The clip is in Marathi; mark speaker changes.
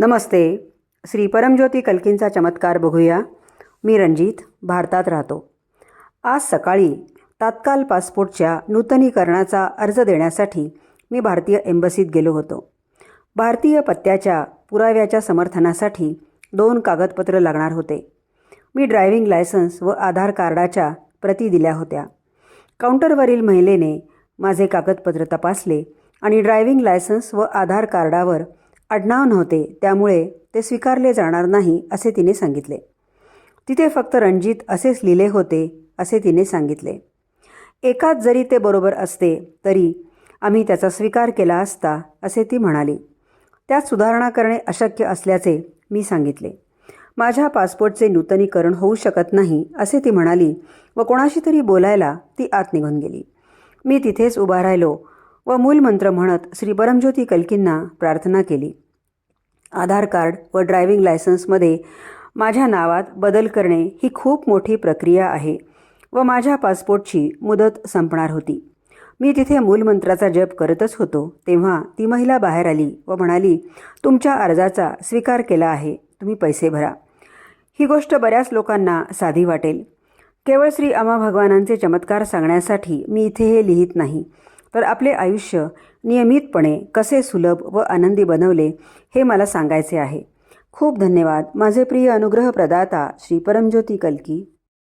Speaker 1: नमस्ते. श्री परमज्योती कल्कींचा चमत्कार बघूया. मी रणजित भारतात राहतो. आज सकाळी तात्काळ पासपोर्टच्या नूतनीकरणाचा अर्ज देण्यासाठी मी भारतीय एम्बसीत गेलो होतो. भारतीय पत्त्याच्या पुराव्याच्या समर्थनासाठी दोन कागदपत्र लागणार होते. मी ड्रायव्हिंग लायसन्स व आधार कार्डाच्या प्रती दिल्या होत्या. काउंटरवरील महिलेने माझे कागदपत्र तपासले आणि ड्रायव्हिंग लायसन्स व आधार कार्डावर आडनाव नव्हते त्यामुळे ते स्वीकारले जाणार नाही असे तिने सांगितले. तिथे फक्त रणजित असेच लिहिले होते असे तिने सांगितले. एकात जरी ते बरोबर असते तरी आम्ही त्याचा स्वीकार केला असता असे ती म्हणाली. त्यात सुधारणा करणे अशक्य असल्याचे मी सांगितले. माझ्या पासपोर्टचे नूतनीकरण होऊ शकत नाही असे ती म्हणाली व कोणाशी तरी बोलायला ती आत निघून गेली. मी तिथेच उभा राहिलो व मूलमंत्र म्हणत श्री परमज्योती कल्कींना प्रार्थना केली. आधार कार्ड व ड्रायव्हिंग लायसन्समध्ये माझ्या नावात बदल करणे ही खूप मोठी प्रक्रिया आहे व माझ्या पासपोर्टची मुदत संपणार होती. मी तिथे मूलमंत्राचा जप करतच होतो तेव्हा ती महिला बाहेर आली व म्हणाली तुमच्या अर्जाचा स्वीकार केला आहे तुम्ही पैसे भरा. ही गोष्ट बऱ्याच लोकांना साधी वाटेल. केवळ श्री अमा भगवानांचे चमत्कार सांगण्यासाठी मी इथे हे लिहित नाही. तर आपले आयुष्य नियमितपणे कसे सुलभ व आनंदी बनवले हे मला सांगायचे आहे. खूप धन्यवाद. माझे प्रिय अनुग्रह प्रदाता श्री परमज्योती कलकी.